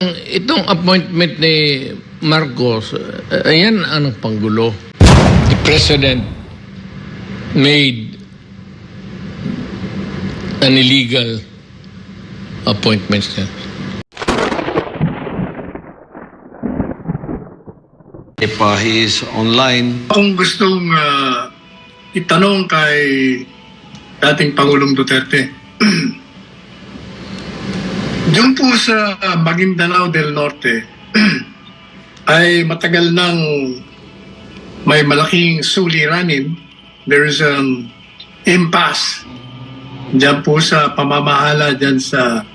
Itong appointment ni Marcos, eh, ayan ang panggulo. The President made an illegal appointment niya. If uh, he is online, Kung gustong ah, itanong kay dating Pangulong Duterte, Diyon po sa Maguindanao del Norte ay matagal nang may malaking suliranin. There is an impasse diyan po sa pamamahala diyan sa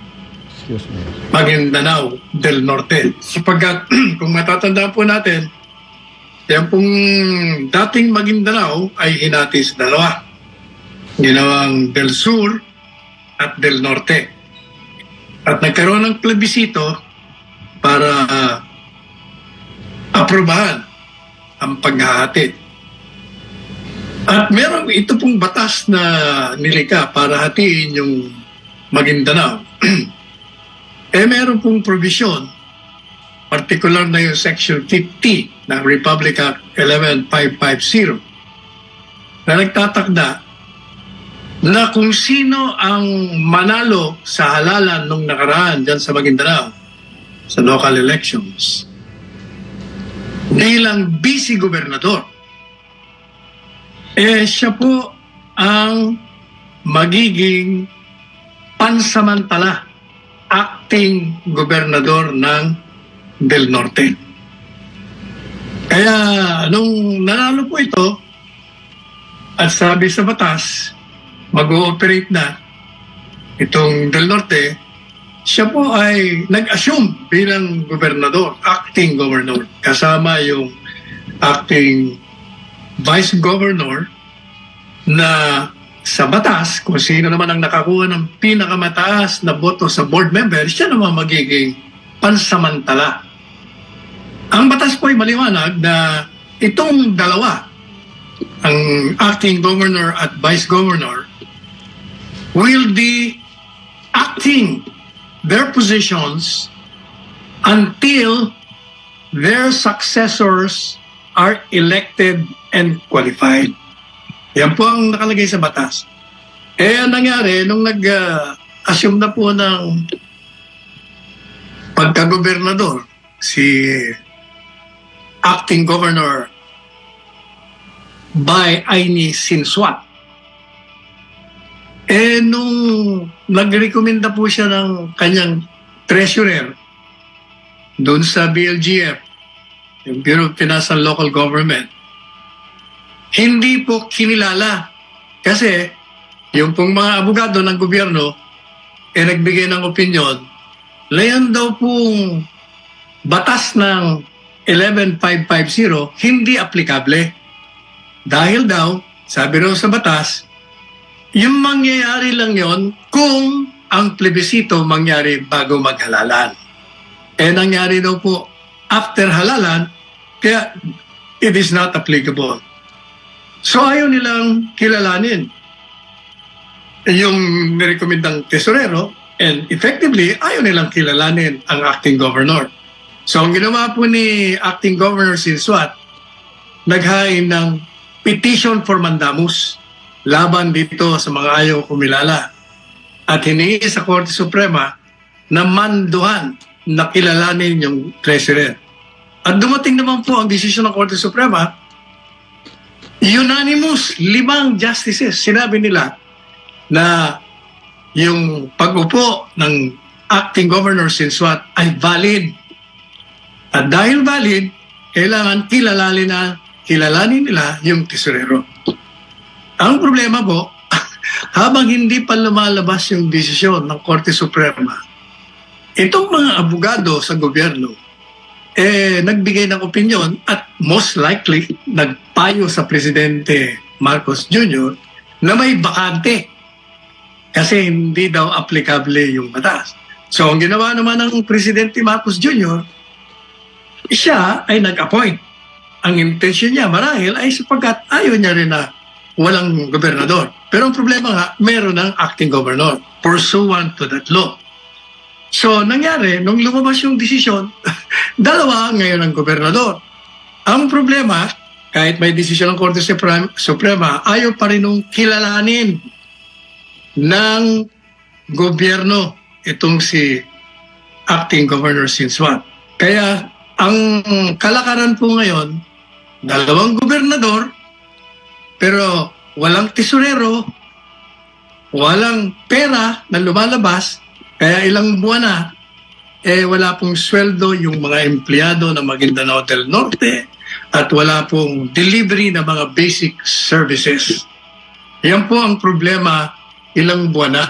Maguindanao del Norte. Sapagkat kung matatandaan po natin, yan pong dating Maguindanao ay hinati sa dalawa. Ginawang del Sur at del Norte. At nagkaroon ng plebisito para uh, aprobahan ang paghahati. At meron ito pong batas na nilika para hatiin yung Maguindanao. eh meron pong provision particular na yung Section 50 ng Republic Act 11550 na nagtatakda na kung sino ang manalo sa halalan nung nakaraan dyan sa Maguindanao sa local elections bilang vice-gobernador eh siya po ang magiging pansamantala acting gobernador ng Del Norte. Kaya nung nanalo po ito, at sabi sa batas, mag-ooperate na itong Del Norte, siya po ay nag-assume bilang gobernador, acting governor, kasama yung acting vice governor na sa batas, kung sino naman ang nakakuha ng pinakamataas na boto sa board member, siya naman magiging pansamantala. Ang batas po ay maliwanag na itong dalawa, ang acting governor at vice governor, will be acting their positions until their successors are elected and qualified. Yan po ang nakalagay sa batas. Eh, ang nangyari, nung nag-assume na po ng pagka-gobernador, si acting governor by Aini Sinswat, eh, nung nag-recommenda po siya ng kanyang treasurer doon sa BLGF, yung Bureau of Finance and Local Government, hindi po kinilala. Kasi yung pong mga abogado ng gobyerno eh nagbigay ng opinion na yan daw pong batas ng 11550 hindi aplikable. Dahil daw, sabi raw sa batas, yung mangyayari lang yon kung ang plebisito mangyari bago maghalalan. Eh nangyari daw po after halalan, kaya it is not applicable. So ayaw nilang kilalanin yung nirekomendang tesorero and effectively ayaw nilang kilalanin ang acting governor. So ang ginawa po ni acting governor Sinswat, naghain ng petition for mandamus laban dito sa mga ayaw kumilala at hiningi sa Korte Suprema na manduhan na kilalanin yung treasurer. At dumating naman po ang desisyon ng Korte Suprema unanimous, limang justices, sinabi nila na yung pag-upo ng acting governor Sinswat ay valid. At dahil valid, kailangan kilalanin na kilalanin nila yung tesorero. Ang problema po, habang hindi pa lumalabas yung desisyon ng Korte Suprema, itong mga abogado sa gobyerno, eh, nagbigay ng opinion at most likely nagpayo sa Presidente Marcos Jr. na may bakante kasi hindi daw applicable yung batas. So, ang ginawa naman ng Presidente Marcos Jr., siya ay nag-appoint. Ang intention niya marahil ay sapagkat ayaw niya rin na walang gobernador. Pero ang problema nga, meron ng acting governor pursuant to that law. So, nangyari, nung lumabas yung desisyon, dalawa ngayon ang gobernador. Ang problema, kahit may desisyon ng Korte Suprema, ayaw pa rin nung kilalanin ng gobyerno itong si acting Governor Sinswan. Kaya ang kalakaran po ngayon, dalawang gobernador, pero walang tesorero, walang pera na lumalabas, kaya ilang buwan na, eh wala pong sweldo yung mga empleyado ng Maguindanao del Norte at wala pong delivery ng mga basic services. Yan po ang problema ilang buwan na.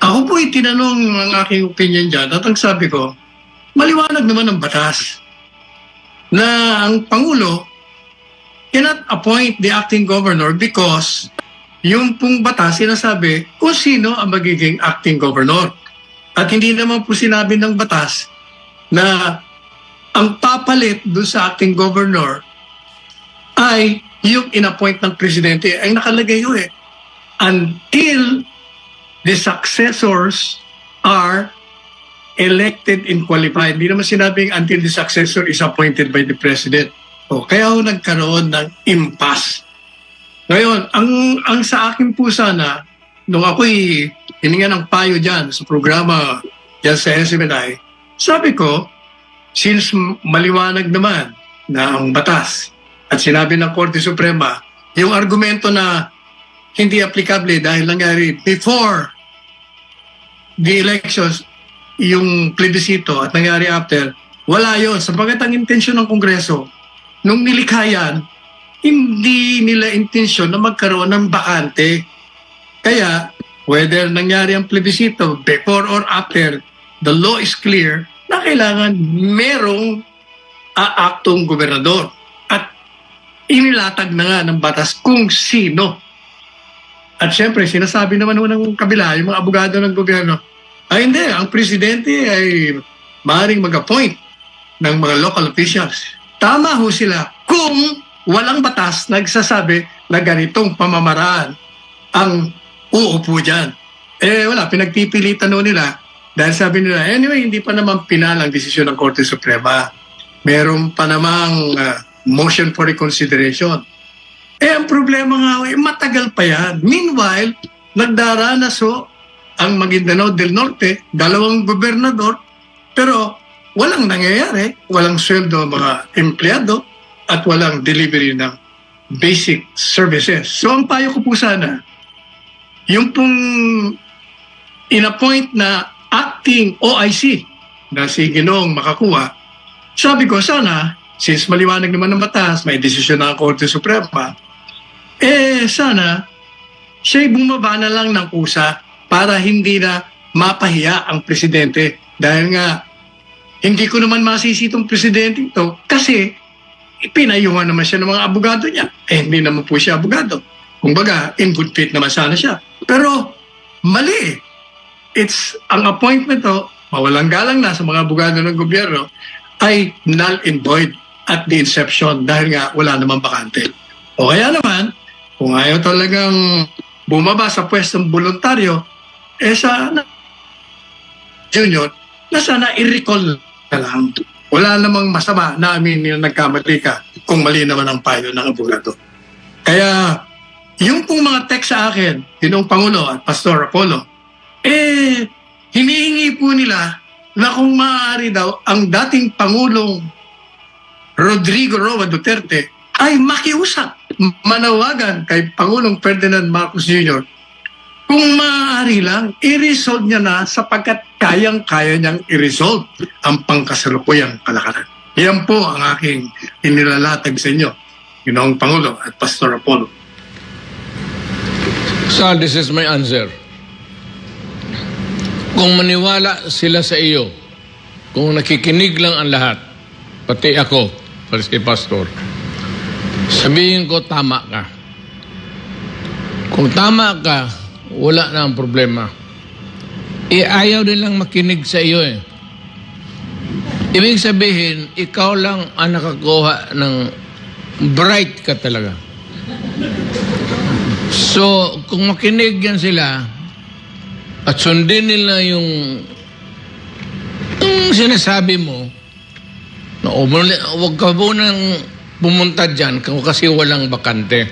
Ako po itinanong ang aking opinion dyan at ang sabi ko, maliwanag naman ang batas na ang Pangulo cannot appoint the acting governor because yung pong batas sinasabi kung sino ang magiging acting governor. At hindi naman po sinabi ng batas na ang papalit doon sa acting governor ay yung inappoint ng presidente ay nakalagay yun eh. Until the successors are elected and qualified. Hindi naman sinabing until the successor is appointed by the president. O, kaya ho nagkaroon ng impasse. Ngayon, ang, ang sa akin po sana, nung ako'y hininga ng payo dyan sa programa dyan sa SMNI, sabi ko, since maliwanag naman na ang batas at sinabi ng Korte Suprema, yung argumento na hindi applicable dahil nangyari before the elections, yung plebiscito at nangyari after, wala yon Sapagat ang intensyon ng Kongreso, nung nilikha yan, hindi nila intensyon na magkaroon ng bakante. Kaya, whether nangyari ang plebiscito before or after, the law is clear na kailangan merong aaktong gobernador. At inilatag na nga ng batas kung sino. At syempre, sinasabi naman ng kabila, yung mga abogado ng gobyerno, ay hindi, ang presidente ay maaaring mag-appoint ng mga local officials. Tama ho sila kung walang batas nagsasabi na ganitong pamamaraan ang uupo dyan. Eh wala, pinagpipilitan ho nila dahil sabi nila, anyway, hindi pa naman pinalang desisyon ng Korte Suprema. Meron pa namang ah, motion for reconsideration. Eh, ang problema nga, eh, matagal pa yan. Meanwhile, nagdaranas ho ang Maguindanao del Norte, dalawang gobernador, pero walang nangyayari, walang sweldo mga empleyado, at walang delivery ng basic services. So, ang payo ko po sana, yung pong inappoint na acting OIC na si Ginoong makakuha, sabi ko sana, since maliwanag naman ng batas, may desisyon ng Korte Suprema, eh sana siya'y bumaba na lang ng kusa para hindi na mapahiya ang presidente. Dahil nga, hindi ko naman masisi itong presidente ito kasi pinayuhan naman siya ng mga abogado niya. Eh, hindi naman po siya abogado. Kumbaga, in good faith naman sana siya. Pero, mali. It's, ang appointment to, mawalang galang na sa mga abogado ng gobyerno, ay null and void at the inception dahil nga wala namang bakante. O kaya naman, kung ayaw talagang bumaba sa pwestong voluntaryo, eh sana, junior, na sana i-recall na lang. Wala namang masama na amin yung nagkamali ka kung mali naman ang payo ng abogado. Kaya, yung pong mga text sa akin, Ginong Pangulo at Pastor Apollo, eh, hinihingi po nila na kung maaari daw ang dating Pangulong Rodrigo Roa Duterte ay makiusap, manawagan kay Pangulong Ferdinand Marcos Jr. Kung maaari lang, i-resolve niya na sapagkat kayang-kaya niyang i-resolve ang pangkasalukuyang kalakaran. Yan po ang aking inilalatag sa inyo, Ginoong Pangulo at Pastor Apollo. So, this is my answer. Kung maniwala sila sa iyo, kung nakikinig lang ang lahat, pati ako, pati si Pastor, sabihin ko tama ka. Kung tama ka, wala na ang problema. E ayaw din lang makinig sa iyo eh. Ibig sabihin, ikaw lang ang nakakuha ng bright ka talaga. So, kung makinig yan sila at sundin nila yung Ang sinasabi mo, na oh, mali- huwag ka munang pumunta dyan kasi walang bakante.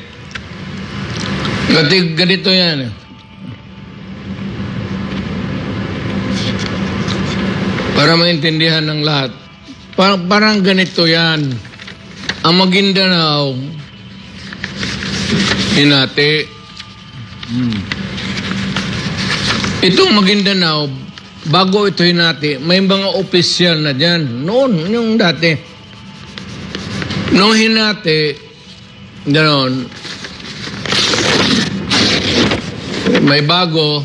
Kasi ganito yan. eh. Para maintindihan ng lahat. Parang, parang ganito yan. Ang Maguindanao, hinati. Itong Maguindanao, bago ito hinati, may mga opisyal na dyan. Noon, yung dati. Nung hinati, gano'n, may bago,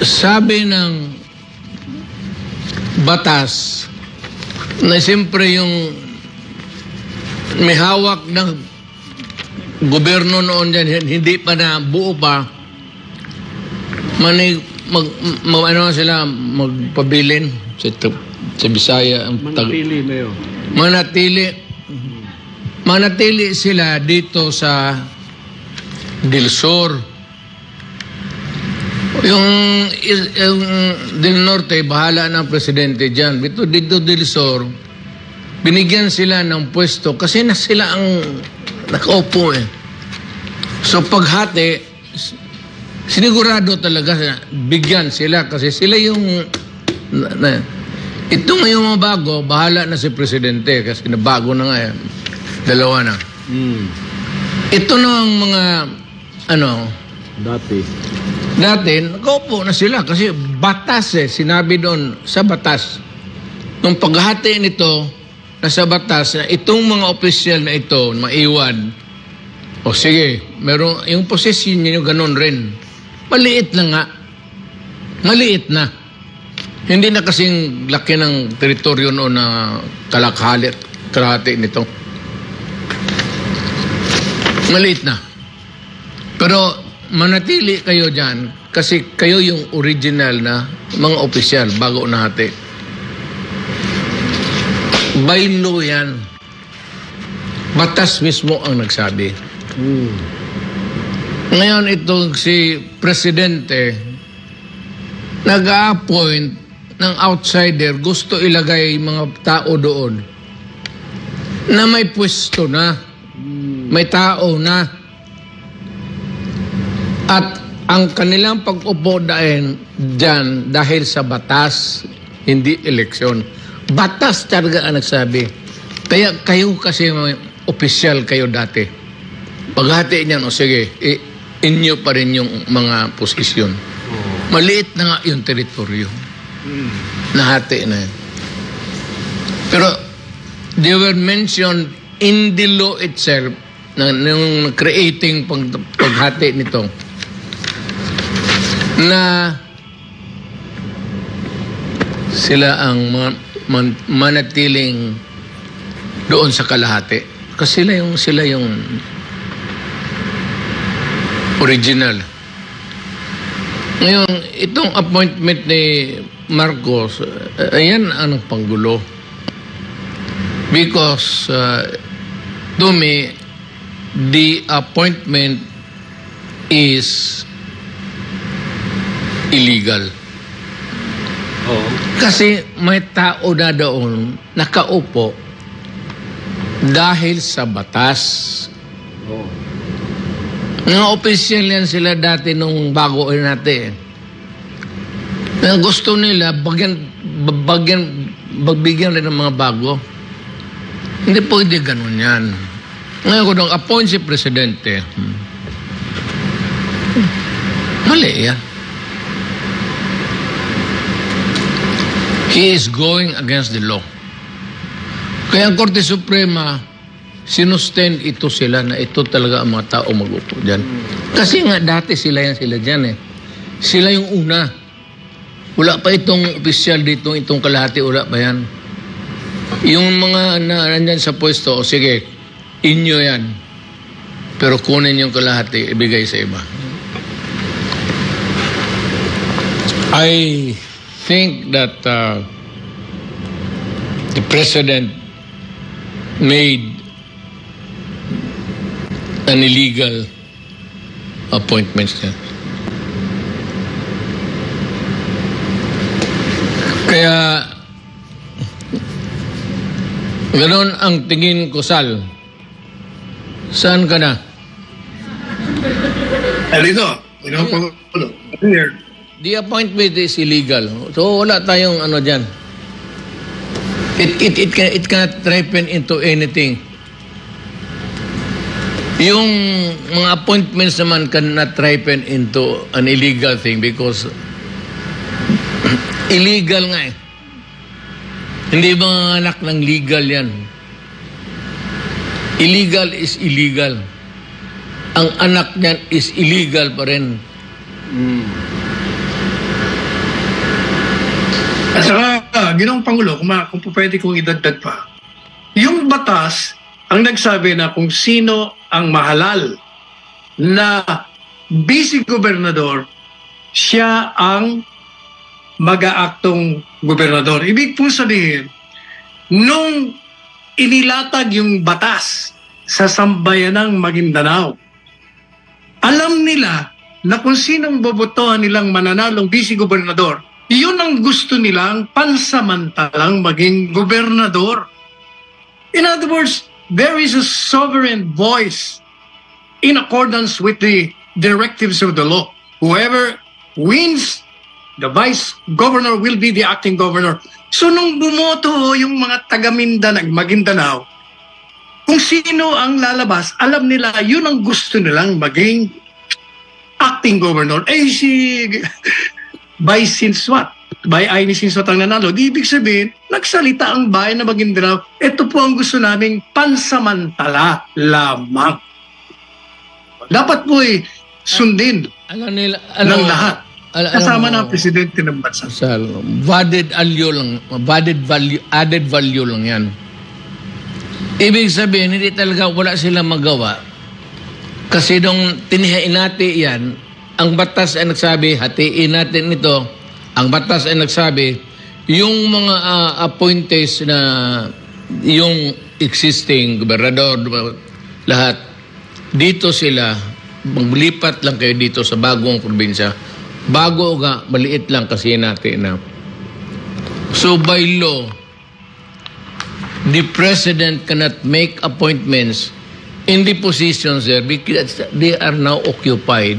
sabi ng batas na siyempre yung may hawak ng gobyerno noon dyan, hindi pa na buo pa, manig, mag, mag, ano sila, magpabilin sa, sa Bisaya. Ang tag, Manatili na yun. manatili manatili sila dito sa Del Sur. Yung, yung Del Norte, bahala ng presidente dyan. Dito, dito Del Sur, binigyan sila ng pwesto kasi na sila ang nakaupo eh. So paghati, sinigurado talaga na bigyan sila kasi sila yung na, na, ito ngayong mga bago, bahala na si Presidente kasi nabago na nga yan. Dalawa na. Mm. Ito na ang mga, ano, Dati. dati, nakaupo na sila kasi batas eh, sinabi doon sa batas. Nung paghati nito, nasa batas na itong mga opisyal na ito, maiwan, o sige, meron, yung posisyon niyo ganun rin. Maliit na nga. Maliit na. Hindi na kasing laki ng teritoryo noon na kalakhalit, kalahati nito. Maliit na. Pero manatili kayo dyan kasi kayo yung original na mga opisyal bago nahati. By law yan. Batas mismo ang nagsabi. Mm. Ngayon itong si Presidente nag-a-appoint ng outsider gusto ilagay mga tao doon na may pwesto na may tao na at ang kanilang pag-upo dyan dahil sa batas hindi eleksyon. Batas talaga ang nagsabi. Kaya kayo kasi opisyal kayo dati. Paghati niyan o sige i- inyo pa rin yung mga posisyon. Maliit na nga yung teritoryo. Nahati na yun. Pero they were mentioned in the law itself na nung creating pag, paghati nito na sila ang ma- man- manatiling doon sa kalahati. Kasi sila yung sila yung original. Ngayon, itong appointment ni Marcos, uh, ayan ang panggulo. Because uh, to me, the appointment is illegal. Oo. Kasi may tao na doon nakaupo dahil sa batas. Oo. Mga opisyal yan sila dati nung bago natin. Na gusto nila, bagyan, bagyan, bagbigyan rin ng mga bago. Hindi pwede ganun yan. Ngayon kung nung appoint si Presidente, hmm, mali yan. He is going against the law. Kaya ang Korte Suprema, sinustain ito sila na ito talaga ang mga tao mag-upo dyan. Kasi nga dati sila yan sila dyan eh. Sila yung una. Wala pa itong opisyal dito, itong kalahati, wala pa yan. Yung mga na nandyan sa pwesto, sige, inyo yan. Pero kunin yung kalahati, ibigay sa iba. I think that uh, the president made an illegal appointment. Kaya, ganoon ang tingin ko, Sal. Saan ka na? Ito? Ano po? Ano? Here. The appointment is illegal. So, wala tayong ano dyan. It, it, it, can, it cannot ripen into anything. Yung mga appointments naman cannot ripen into an illegal thing because illegal nga eh. Hindi mga anak ng legal yan. Illegal is illegal. Ang anak niyan is illegal pa rin. At saka, Ginoong Pangulo, kung, ma- kung pwede kong idagdag pa, yung batas ang nagsabi na kung sino ang mahalal na vice gobernador, siya ang mag-aaktong gobernador. Ibig po sabihin, nung inilatag yung batas sa sambayanang Maguindanao, alam nila na kung sinong bobotohan nilang mananalong vice gobernador, yun ang gusto nilang pansamantalang maging gobernador. In other words, there is a sovereign voice in accordance with the directives of the law. Whoever wins, the vice governor will be the acting governor. So nung bumoto yung mga taga Mindanao, Maguindanao, kung sino ang lalabas, alam nila yun ang gusto nilang maging acting governor. Eh si by Sinswat, by Aini Sinswat ang nanalo, di ibig sabihin, nagsalita ang bayan na Maguindanao, ito po ang gusto naming pansamantala lamang. Dapat po eh, sundin Alam nila, ng alam, lahat. al- alam Kasama mo, na ang presidente ng bansa. Sal, added value lang, added value, added value lang yan. Ibig sabihin, hindi talaga wala silang magawa. Kasi nung tinihain natin yan, ang batas ay nagsabi, hatiin natin ito, ang batas ay nagsabi, yung mga ah, appointees na yung existing gobernador, lahat, dito sila, maglipat lang kayo dito sa bagong probinsya. Bago nga, maliit lang kasi natin na. So by law, the president cannot make appointments in the positions there because they are now occupied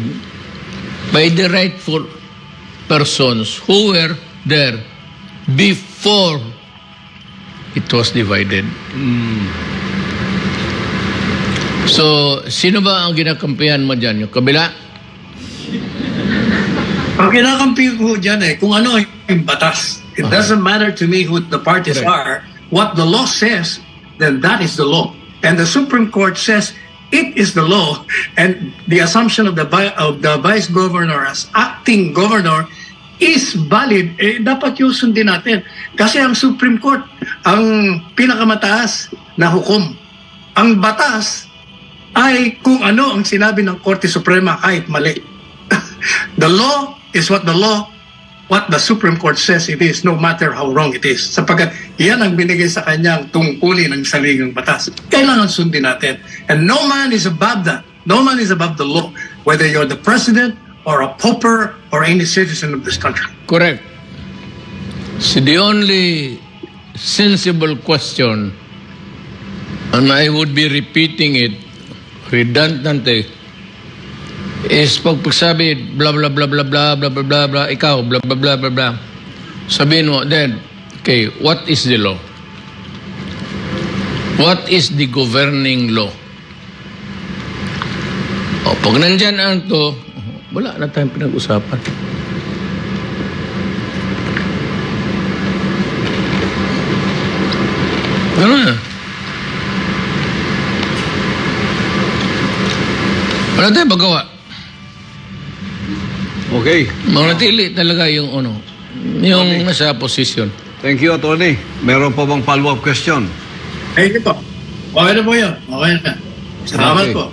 by the rightful persons who were there before it was divided. So, sino ba ang ginakampihan mo dyan? Yung kabila? Ang kinakampi ko dyan eh, kung ano yung batas. It doesn't matter to me who the parties Correct. are. What the law says, then that is the law. And the Supreme Court says it is the law. And the assumption of the of the vice governor as acting governor is valid. Eh, dapat yung sundin natin. Kasi ang Supreme Court, ang pinakamataas na hukom. Ang batas ay kung ano ang sinabi ng Korte Suprema kahit mali. the law is what the law, what the Supreme Court says it is, no matter how wrong it is. Sapagkat yan ang binigay sa kanyang tungkulin ng saligang batas. Kailangan sundin natin. And no man is above that. No man is above the law. Whether you're the president or a pauper or any citizen of this country. Correct. So the only sensible question, and I would be repeating it redundantly, is pag pagsabi, blah, blah, blah, blah, blah, blah, blah, blah, ikaw, blah, blah, blah, blah, blah. Sabihin mo, then, okay, what is the law? What is the governing law? O, pag nandyan ang to, wala na tayong pinag-usapan. Ganun na. Wala tayong magawa. Okay. Manatili talaga yung ano, yung nasa posisyon. Thank you, Attorney. Meron pa bang follow-up question? Thank you po. Okay na po yun. Okay na. Salamat Okay. po.